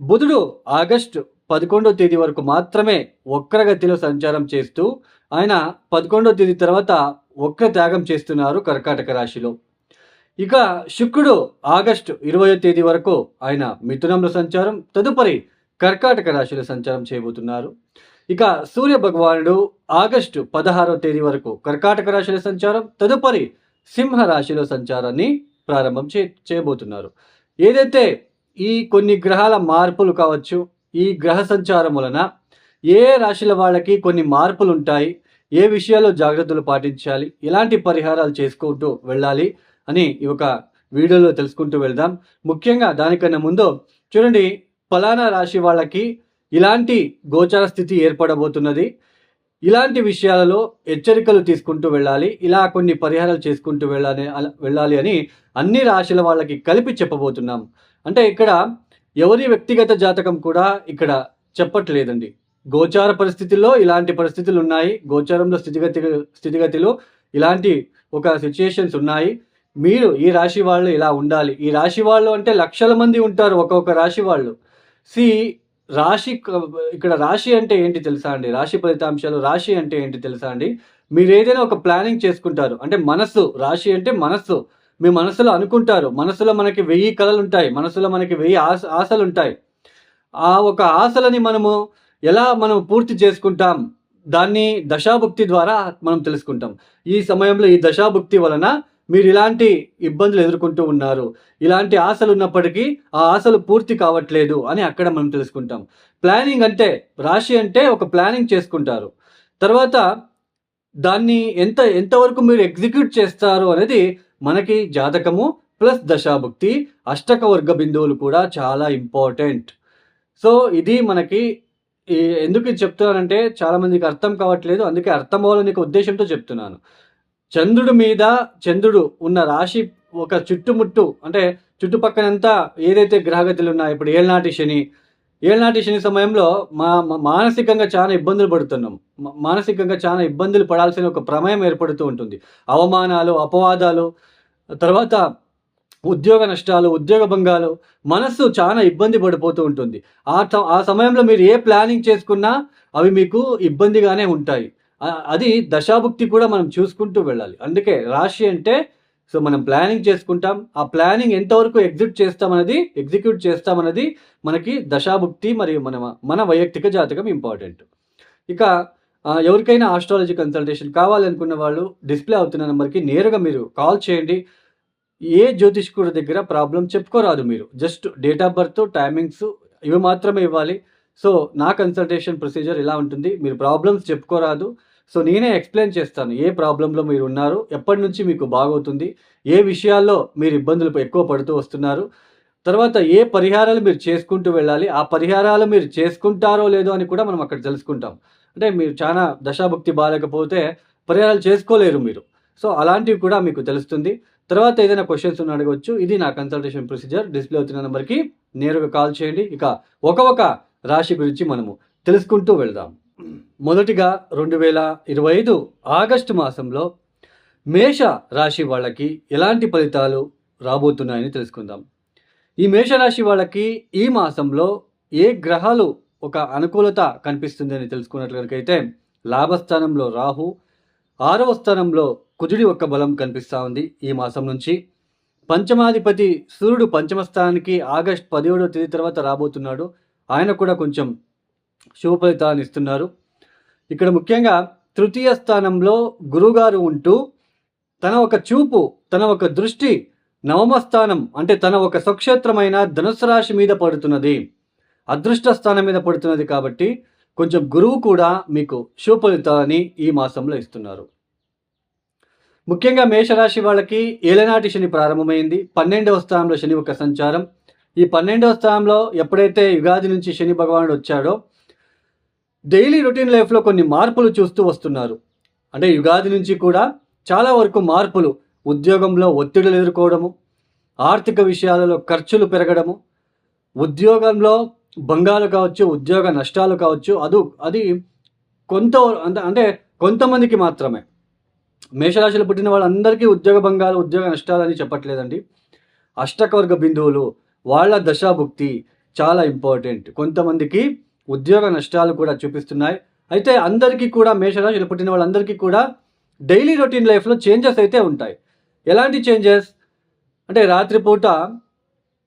బుధుడు ఆగస్టు పదకొండో తేదీ వరకు మాత్రమే వక్రగతిలో సంచారం చేస్తూ ఆయన పదకొండో తేదీ తర్వాత వక్ర త్యాగం చేస్తున్నారు కర్కాటక రాశిలో. ఇక శుక్రుడు ఆగస్టు ఇరవయో తేదీ వరకు ఆయన మిథునంలో సంచారం తదుపరి కర్కాటక రాశిలో సంచారం చేయబోతున్నారు. ఇక సూర్య భగవానుడు ఆగస్టు పదహారో తేదీ వరకు కర్కాటక రాశిలో సంచారం తదుపరి సింహ రాశిలో సంచారాన్ని ప్రారంభం చే చేయబోతున్నారు. ఏదైతే ఈ కొన్ని గ్రహాల మార్పులు కావచ్చు ఈ గ్రహ సంచారం వలన ఏ రాశుల వాళ్ళకి కొన్ని మార్పులు ఉంటాయి ఏ విషయాల్లో జాగ్రత్తలు పాటించాలి ఎలాంటి పరిహారాలు చేసుకుంటూ వెళ్ళాలి అని ఈ ఒక వీడియోలో తెలుసుకుంటూ వెళ్దాం. ముఖ్యంగా దానికన్నా ముందు చూడండి ఫలానా రాశి వాళ్ళకి ఇలాంటి గోచార స్థితి ఏర్పడబోతున్నది. ఇలాంటి విషయాలలో హెచ్చరికలు తీసుకుంటూ వెళ్ళాలి ఇలా కొన్ని పరిహారాలు చేసుకుంటూ వెళ్ళాలి వెళ్ళాలి అని అన్ని రాశుల వాళ్ళకి కలిపి చెప్పబోతున్నాం. అంటే ఇక్కడ ఎవరి వ్యక్తిగత జాతకం కూడా ఇక్కడ చెప్పట్లేదండి. గోచార పరిస్థితుల్లో ఇలాంటి పరిస్థితులు ఉన్నాయి. గోచారంలో స్థితిగతి స్థితిగతిలో ఇలాంటి ఒక సిచ్యుయేషన్స్ ఉన్నాయి. మీరు ఈ రాశి వాళ్ళు ఇలా ఉండాలి. ఈ రాశి వాళ్ళు అంటే లక్షల మంది ఉంటారు ఒక్కొక్క రాశి వాళ్ళు. సి రాశి ఇక్కడ రాశి అంటే ఏంటి తెలుసా అండి? రాశి ఫలితాంశాలు రాశి అంటే ఏంటి తెలుసా అండి? మీరు ఏదైనా ఒక ప్లానింగ్ చేసుకుంటారు. అంటే మనస్సు రాశి అంటే మనస్సు. మీ మనసులో అనుకుంటారు. మనసులో మనకి వెయ్యి కళలు ఉంటాయి మనసులో మనకి వెయ్యి ఆశ ఆశలు ఉంటాయి ఆ ఒక ఆశలని మనము ఎలా మనం పూర్తి చేసుకుంటాం? దాన్ని దశాభుక్తి ద్వారా మనం తెలుసుకుంటాం. ఈ సమయంలో ఈ దశాభుక్తి వలన మీరు ఇలాంటి ఇబ్బందులు ఎదుర్కొంటూ ఉన్నారు. ఇలాంటి ఆశలు ఉన్నప్పటికీ ఆ ఆశలు పూర్తి కావట్లేదు అని అక్కడ మనం తెలుసుకుంటాం. ప్లానింగ్ అంటే రాశి అంటే ఒక ప్లానింగ్ చేసుకుంటారు. తర్వాత దాన్ని ఎంత ఎంతవరకు మీరు ఎగ్జిక్యూట్ చేస్తారు అనేది మనకి జాతకము ప్లస్ దశాభుక్తి అష్టక వర్గ బిందువులు కూడా చాలా ఇంపార్టెంట్. సో ఇది మనకి ఎందుకు చెప్తున్నానంటే చాలామందికి అర్థం కావట్లేదు. అందుకే అర్థం అవ్వాలనే ఒక ఉద్దేశంతో చెప్తున్నాను. చంద్రుడి మీద చంద్రుడు ఉన్న రాశి ఒక చుట్టుముట్టు అంటే చుట్టుపక్కనంతా ఏదైతే గ్రహగతులు ఉన్నాయో ఇప్పుడు ఏళ్ళనాటి శని ఏళ్ళనాటి శని సమయంలో మా మానసికంగా చాలా ఇబ్బందులు పడుతున్నాం. మానసికంగా చాలా ఇబ్బందులు పడాల్సిన ఒక ప్రమేయం ఏర్పడుతూ ఉంటుంది. అవమానాలు అపవాదాలు తర్వాత ఉద్యోగ నష్టాలు ఉద్యోగ భంగాలు మనస్సు చాలా ఇబ్బంది పడిపోతూ ఉంటుంది. ఆ ఆ సమయంలో మీరు ఏ ప్లానింగ్ చేసుకున్నా అవి మీకు ఇబ్బందిగానే ఉంటాయి. అది దశాభుక్తి కూడా మనం చూసుకుంటూ వెళ్ళాలి. అందుకే రాశి అంటే సో మనం ప్లానింగ్ చేసుకుంటాం. ఆ ప్లానింగ్ ఎంతవరకు ఎగ్జిక్యూట్ చేస్తామన్నది ఎగ్జిక్యూట్ చేస్తామన్నది మనకి దశాభుక్తి మరియు మన మన వైయక్తిక జాతకం ఇంపార్టెంట్. ఇక ఎవరికైనా ఆస్ట్రాలజీ కన్సల్టేషన్ కావాలనుకున్న వాళ్ళు డిస్ప్లే అవుతున్న నెంబర్కి నేరుగా మీరు కాల్ చేయండి. ఏ జ్యోతిష్కుడి దగ్గర ప్రాబ్లం చెప్పుకోరాదు మీరు. Just date of birth timings ఇవి మాత్రమే ఇవ్వాలి. సో నా కన్సల్టేషన్ ప్రొసీజర్ ఇలా ఉంటుంది. మీరు ప్రాబ్లమ్స్ చెప్పుకోరాదు. సో నేనే ఎక్స్ప్లెయిన్ చేస్తాను ఏ ప్రాబ్లంలో మీరు ఉన్నారు ఎప్పటి నుంచి మీకు బాగవుతుంది ఏ విషయాల్లో మీరు ఇబ్బందులు ఎక్కువ పడుతూ వస్తున్నారు తర్వాత ఏ పరిహారాలు మీరు చేసుకుంటూ వెళ్ళాలి ఆ పరిహారాలు మీరు చేసుకుంటారో లేదో అని కూడా మనం అక్కడ తెలుసుకుంటాం. అంటే మీరు చాలా దశాభుక్తి బాగాలేకపోతే పరిహారాలు చేసుకోలేరు మీరు. సో అలాంటివి కూడా మీకు తెలుస్తుంది. తర్వాత ఏదైనా క్వశ్చన్స్ ఉన్న అడగవచ్చు. ఇది నా కన్సల్టేషన్ ప్రొసీజర్ డిస్ప్లే అవుతున్న నెంబర్కి నేరుగా కాల్ చేయండి. ఇక ఒక ఒక రాశి గురించి మనము తెలుసుకుంటూ వెళ్దాం. మొదటిగా రెండు వేల ఇరవై ఐదు ఆగస్టు మాసంలో మేష రాశి వాళ్ళకి ఎలాంటి ఫలితాలు రాబోతున్నాయని తెలుసుకుందాం. ఈ మేషరాశి వాళ్ళకి ఈ మాసంలో ఏ గ్రహాలు ఒక అనుకూలత కనిపిస్తుందని తెలుసుకున్నట్లయితే లాభస్థానంలో రాహు ఆరవ స్థానంలో కుజుడి యొక్క బలం కనిపిస్తూ ఉంది ఈ మాసం నుంచి. పంచమాధిపతి సూర్యుడు పంచమ స్థానానికి ఆగస్ట్ పదిహేడవ తేదీ తర్వాత రాబోతున్నాడు. ఆయన కూడా కొంచెం శుభ ఫలితాలను ఇస్తున్నారు. ఇక్కడ ముఖ్యంగా తృతీయ స్థానంలో గురుగారు ఉంటూ తన ఒక చూపు తన ఒక దృష్టి నవమ స్థానం అంటే తన ఒక స్వక్షేత్రమైన ధనుసు రాశి మీద పడుతున్నది. అదృష్ట స్థానం మీద పడుతున్నది కాబట్టి కొంచెం గురువు కూడా మీకు శుభఫలితాలని ఈ మాసంలో ఇస్తున్నారు. ముఖ్యంగా మేషరాశి వాళ్ళకి ఏలనాటి శని ప్రారంభమైంది. పన్నెండవ స్థానంలో శని ఒక సంచారం. ఈ పన్నెండవ స్థానంలో ఎప్పుడైతే యుగాది నుంచి శని భగవానుడు వచ్చాడో డైలీ రొటీన్ లైఫ్లో కొన్ని మార్పులు చూస్తూ వస్తున్నారు. అంటే యుగాది నుంచి కూడా చాలా వరకు మార్పులు. ఉద్యోగంలో ఒత్తిడులు ఎదుర్కోవడము ఆర్థిక విషయాలలో ఖర్చులు పెరగడము ఉద్యోగంలో భంగాలు కావచ్చు ఉద్యోగ నష్టాలు కావచ్చు అది అది కొంత అంటే కొంతమందికి మాత్రమే. మేషరాశిలో పుట్టిన వాళ్ళందరికీ ఉద్యోగ భంగాలు ఉద్యోగ నష్టాలు అని చెప్పట్లేదండి. అష్టకవర్గ బిందువులు వాళ్ళ దశాభుక్తి చాలా ఇంపార్టెంట్. కొంతమందికి ఉద్యోగ నష్టాలు కూడా చూపిస్తున్నాయి. అయితే అందరికీ కూడా మేషరాశిలో పుట్టిన వాళ్ళందరికీ కూడా డైలీ రొటీన్ లైఫ్లో చేంజెస్ అయితే ఉంటాయి. ఎలాంటి చేంజెస్? అంటే రాత్రిపూట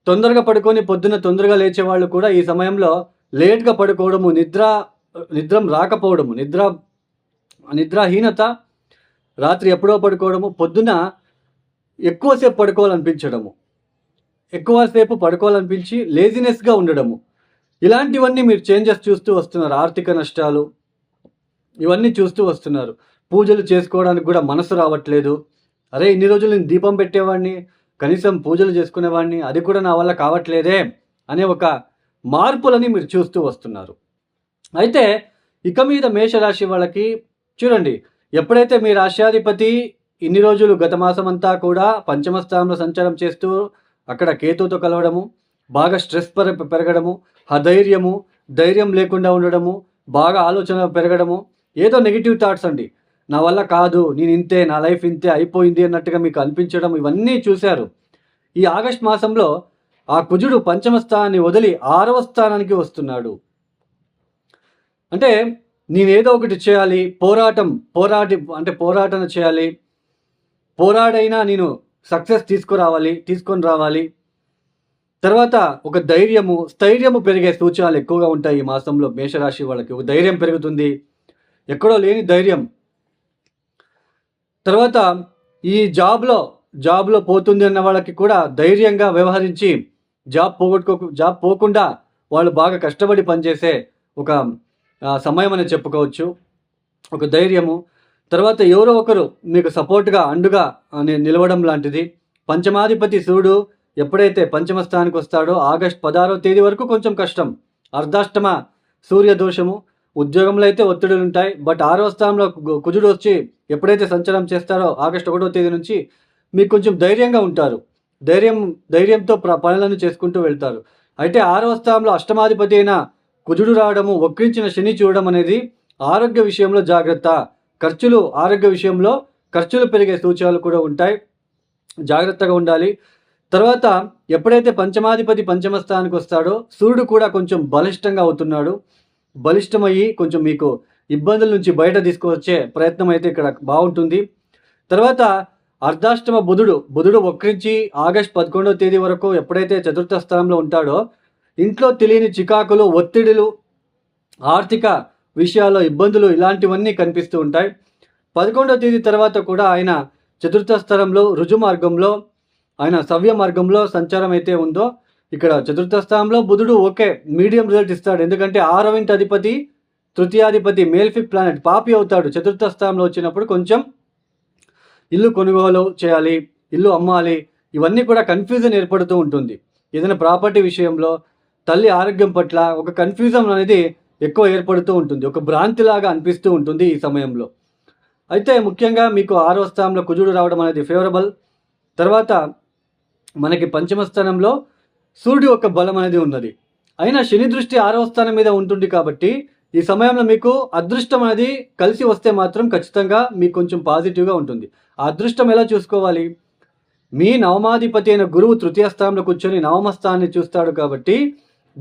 తొందరగా పడుకొని పొద్దున్న తొందరగా లేచే వాళ్ళు కూడా ఈ సమయంలో లేట్గా పడుకోవడము నిద్ర నిద్రం రాకపోవడము నిద్ర నిద్రాహీనత రాత్రి ఎప్పుడో పడుకోవడము పొద్దున ఎక్కువసేపు పడుకోవాలనిపించడము. ఎక్కువసేపు పడుకోవాలనిపించి లేజినెస్గా ఉండడము. ఇలాంటివన్నీ మీరు చేంజెస్ చూస్తూ వస్తున్నారు. ఆర్థిక నష్టాలు ఇవన్నీ చూస్తూ వస్తున్నారు. పూజలు చేసుకోవడానికి కూడా మనసు రావట్లేదు. అరే ఇన్ని రోజులు నేను దీపం పెట్టేవాడిని కనీసం పూజలు చేసుకునేవాడిని అది కూడా నా వల్ల కావట్లేదే అనే ఒక మార్పులని మీరు చూస్తూ వస్తున్నారు. అయితే ఇక మీద మేషరాశి వాళ్ళకి చూడండి ఎప్పుడైతే మీ రాశ్యాధిపతి ఇన్ని రోజులు గత మాసం అంతా కూడా పంచమ స్థానంలో సంచారం చేస్తూ అక్కడ కేతుతో కలవడము బాగా స్ట్రెస్ పెర పెరగడము అధైర్యము ధైర్యం లేకుండా ఉండడము బాగా ఆలోచన పెరగడము ఏదో నెగిటివ్ థాట్స్ అండి. నా వల్ల కాదు నేను ఇంతే నా లైఫ్ ఇంతే అయిపోయింది అన్నట్టుగా మీకు అనిపించడం ఇవన్నీ చూశారు. ఈ ఆగస్ట్ మాసంలో ఆ కుజుడు పంచమ స్థానాన్ని వదిలి ఆరవ స్థానానికి వస్తున్నాడు. అంటే నేనేదో ఒకటి చేయాలి పోరాటం పోరాటి అంటే పోరాటన చేయాలి పోరాడైనా నేను సక్సెస్ తీసుకురావాలి తీసుకొని రావాలి. తర్వాత ఒక ధైర్యము స్థైర్యము పెరిగే సూచనలు ఎక్కువగా ఉంటాయి ఈ మాసంలో మేషరాశి వాళ్ళకి. ఒక ధైర్యం పెరుగుతుంది. ఎక్కడో లేని ధైర్యం. తర్వాత ఈ జాబ్లో జాబ్లో పోతుంది అన్న వాళ్ళకి కూడా ధైర్యంగా వ్యవహరించి జాబ్ పోగొట్టుకో జాబ్ పోకుండా వాళ్ళు బాగా కష్టపడి పనిచేసే ఒక సమయం అని చెప్పుకోవచ్చు. ఒక ధైర్యము తర్వాత ఎవరో ఒకరు మీకు సపోర్ట్గా అండుగా నిలవడం లాంటిది. పంచమాధిపతి శివుడు ఎప్పుడైతే పంచమ స్థానానికి వస్తాడో ఆగస్ట్ పదహారో తేదీ వరకు కొంచెం కష్టం. అర్ధాష్టమ సూర్య దోషము. ఉద్యోగంలో అయితే ఒత్తిడులు ఉంటాయి. బట్ ఆరో స్థానంలో కుజుడు వచ్చి ఎప్పుడైతే సంచారం చేస్తారో ఆగస్ట్ ఒకటో తేదీ నుంచి మీకు కొంచెం ధైర్యంగా ఉంటారు. ధైర్యం ధైర్యంతో పనులను చేసుకుంటూ వెళ్తారు. అయితే ఆరవ స్థానంలో అష్టమాధిపతి అయిన కుజుడు రావడము వక్రించిన శని చూడడం అనేది ఆరోగ్య విషయంలో జాగ్రత్త. ఖర్చులు ఆరోగ్య విషయంలో ఖర్చులు పెరిగే సూచనలు కూడా ఉంటాయి. జాగ్రత్తగా ఉండాలి. తర్వాత ఎప్పుడైతే పంచమాధిపతి పంచమ స్థానానికి వస్తాడో సూర్యుడు కూడా కొంచెం బలిష్టంగా అవుతున్నాడు. బలిష్టమయ్యి కొంచెం మీకు ఇబ్బందుల నుంచి బయట తీసుకువచ్చే ప్రయత్నం అయితే ఇక్కడ బాగుంటుంది. తర్వాత అర్ధాష్టమ బుధుడు బుధుడు వక్రించి ఆగస్ట్ పదకొండవ తేదీ వరకు ఎప్పుడైతే చతుర్థ స్థానంలో ఉంటాడో ఇంట్లో తెలియని చికాకులు ఒత్తిడులు ఆర్థిక విషయాల్లో ఇబ్బందులు ఇలాంటివన్నీ కనిపిస్తూ ఉంటాయి. పదకొండవ తేదీ తర్వాత కూడా ఆయన చతుర్థ స్థలంలో రుజు మార్గంలో ఆయన సవ్య మార్గంలో సంచారం అయితే ఉందో ఇక్కడ చతుర్థ స్థానంలో బుధుడు ఓకే మీడియం రిజల్ట్ ఇస్తాడు. ఎందుకంటే ఆరవింటి అధిపతి తృతీయాధిపతి మేల్ఫిక్ ప్లానెట్ పాపి అవుతాడు. చతుర్థ స్థానంలో వచ్చినప్పుడు కొంచెం ఇల్లు కొనుగోలు చేయాలి ఇల్లు అమ్మాలి ఇవన్నీ కూడా కన్ఫ్యూజన్ ఏర్పడుతూ ఉంటుంది. ఏదైనా ప్రాపర్టీ విషయంలో తల్లి ఆరోగ్యం పట్ల ఒక కన్ఫ్యూజన్ అనేది ఎక్కువ ఏర్పడుతూ ఉంటుంది. ఒక భ్రాంతిలాగా అనిపిస్తూ ఉంటుంది ఈ సమయంలో. అయితే ముఖ్యంగా మీకు ఆరో స్థానంలో కుజుడు రావడం అనేది ఫేవరబుల్ తర్వాత మనకి పంచమ స్థానంలో సూర్యుడు యొక్క బలం అనేది ఉన్నది. అయినా శని దృష్టి ఆరవ స్థానం మీద ఉంటుంది కాబట్టి ఈ సమయంలో మీకు అదృష్టం అనేది కలిసి వస్తే మాత్రం ఖచ్చితంగా మీకు కొంచెం పాజిటివ్గా ఉంటుంది. ఆ అదృష్టం ఎలా చూసుకోవాలి? మీ నవమాధిపతి అయిన గురువు తృతీయ స్థానంలో కూర్చొని నవమ స్థానాన్ని చూస్తాడు కాబట్టి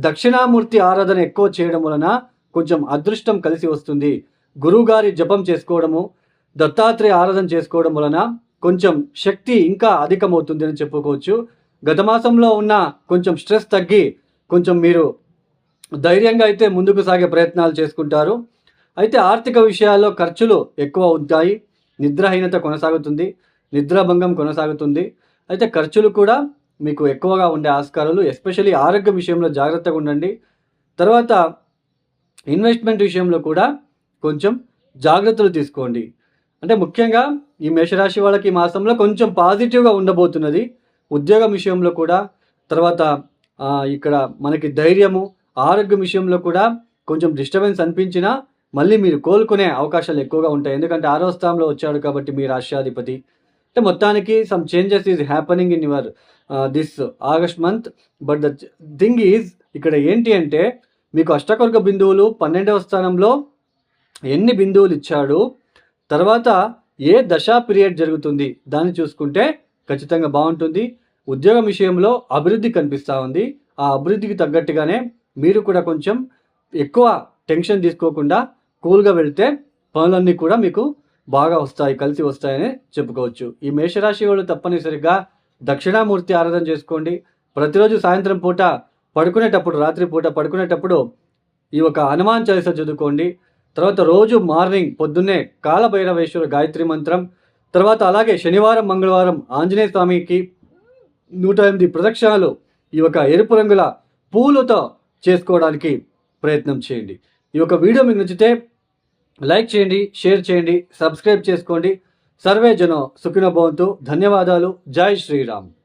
దక్షిణామూర్తి ఆరాధన ఎక్కువ చేయడం వలన కొంచెం అదృష్టం కలిసి వస్తుంది. గురువుగారి జపం చేసుకోవడము దత్తాత్రేయ ఆరాధన చేసుకోవడం వలన కొంచెం శక్తి ఇంకా అధికమవుతుంది అని చెప్పుకోవచ్చు. గత మాసంలో ఉన్న కొంచెం స్ట్రెస్ తగ్గి కొంచెం మీరు ధైర్యంగా అయితే ముందుకు సాగే ప్రయత్నాలు చేసుకుంటారు. అయితే ఆర్థిక విషయాల్లో ఖర్చులు ఎక్కువ ఉంటాయి. నిద్రహీనత కొనసాగుతుంది. నిద్రాభంగం కొనసాగుతుంది. అయితే ఖర్చులు కూడా మీకు ఎక్కువగా ఉండే ఆస్కారాలు ఎస్పెషల్లీ ఆరోగ్య విషయంలో జాగ్రత్తగా ఉండండి. తర్వాత ఇన్వెస్ట్మెంట్ విషయంలో కూడా కొంచెం జాగ్రత్తలు తీసుకోండి. అంటే ముఖ్యంగా ఈ మేషరాశి వాళ్ళకి మాసంలో కొంచెం పాజిటివ్గా ఉండబోతున్నది. ఉద్యోగం విషయంలో కూడా తర్వాత ఇక్కడ మనకి ధైర్యము ఆరోగ్యం విషయంలో కూడా కొంచెం డిస్టర్బెన్స్ అనిపించినా మళ్ళీ మీరు కోలుకునే అవకాశాలు ఎక్కువగా ఉంటాయి. ఎందుకంటే ఆరో స్థానంలో వచ్చాడు కాబట్టి మీ రాష్ట్రాధిపతి అంటే మొత్తానికి some changes is happening in your this August month but the thing is ఇక్కడ ఏంటి అంటే మీకు అష్టకొరక బిందువులు పన్నెండవ స్థానంలో ఎన్ని బిందువులు ఇచ్చాడు తర్వాత ఏ దశా పీరియడ్ జరుగుతుంది దాన్ని చూసుకుంటే ఖచ్చితంగా బాగుంటుంది. ఉద్యోగం విషయంలో అభివృద్ధి కనిపిస్తూ ఉంది. ఆ అభివృద్ధికి తగ్గట్టుగానే మీరు కూడా కొంచెం ఎక్కువ టెన్షన్ తీసుకోకుండా కూల్గా వెళ్తే పనులన్నీ కూడా మీకు బాగా వస్తాయి కలిసి వస్తాయని చెప్పుకోవచ్చు. ఈ మేషరాశి వాళ్ళు తప్పనిసరిగా దక్షిణామూర్తి ఆరాధన చేసుకోండి. ప్రతిరోజు సాయంత్రం పూట పడుకునేటప్పుడు రాత్రి పూట పడుకునేటప్పుడు ఈ ఒక హనుమాన్ చాలీస చదువుకోండి. తర్వాత రోజు మార్నింగ్ పొద్దున్నే కాలభైరవేశ్వర గాయత్రి మంత్రం తర్వాత అలాగే శనివారం మంగళవారం ఆంజనేయ స్వామికి నూట ఎనిమిది ప్రదక్షిణాలు ఈ యొక్క ఎరుపు రంగుల పూలతో చేసుకోవడానికి ప్రయత్నం చేయండి. ఈ యొక్క వీడియో మీకు నచ్చితే లైక్ చేయండి షేర్ చేయండి సబ్స్క్రైబ్ చేసుకోండి. సర్వే జనం సుఖిన భవంతు. ధన్యవాదాలు. జై శ్రీరామ్.